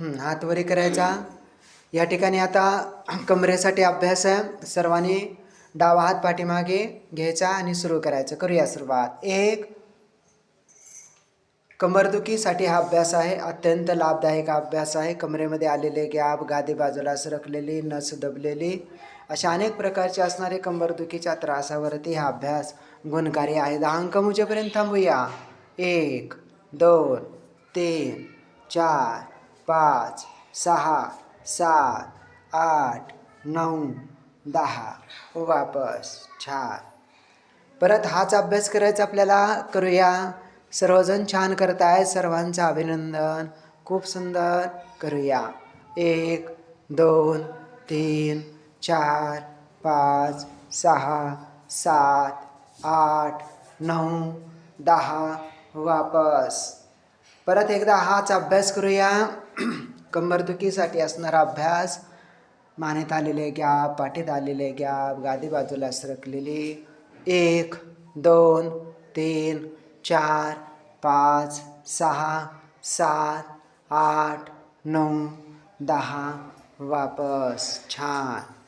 हातवरी हात वरी करायचा. या ठिकाणी आता कमरेसाठी अभ्यास आहे. सर्वांनी डावा हात पाठीमागे घ्यायचा आणि सुरू करायचं. करूया सुरुवात. एक. कंबरदुखीसाठी हा अभ्यास आहे. अत्यंत लाभदायक अभ्यास आहे. कमरेमध्ये आलेले गॅप गादी बाजूला सरकलेली नस दबलेली अशा अनेक प्रकारचे असणारे कंबरदुखीच्या त्रासावरती हा अभ्यास गुणकारी आहे. दहा अंक मुजेपर्यंत थांबूया. एक दोन तीन चार पाच सहा सात आठ नऊ दहा. हो, वापस. छान. परत हाच अभ्यास करायचा आपल्याला करूया. सर्वजण छान करताय सर्वांचं अभिनंदन. खूप सुंदर. करूया. एक दोन तीन चार पाच सहा सात आठ नऊ दहा. वापस. परत एकदा हाच अभ्यास करूया. कंबरदुखीसाठी असणारा अभ्यास मानेत आलेले गॅप पाठीत आलेले गॅप गादी बाजूला सरकलेली एक दोन तीन चार पाच सहा सात आठ नऊ दहा वापस छान.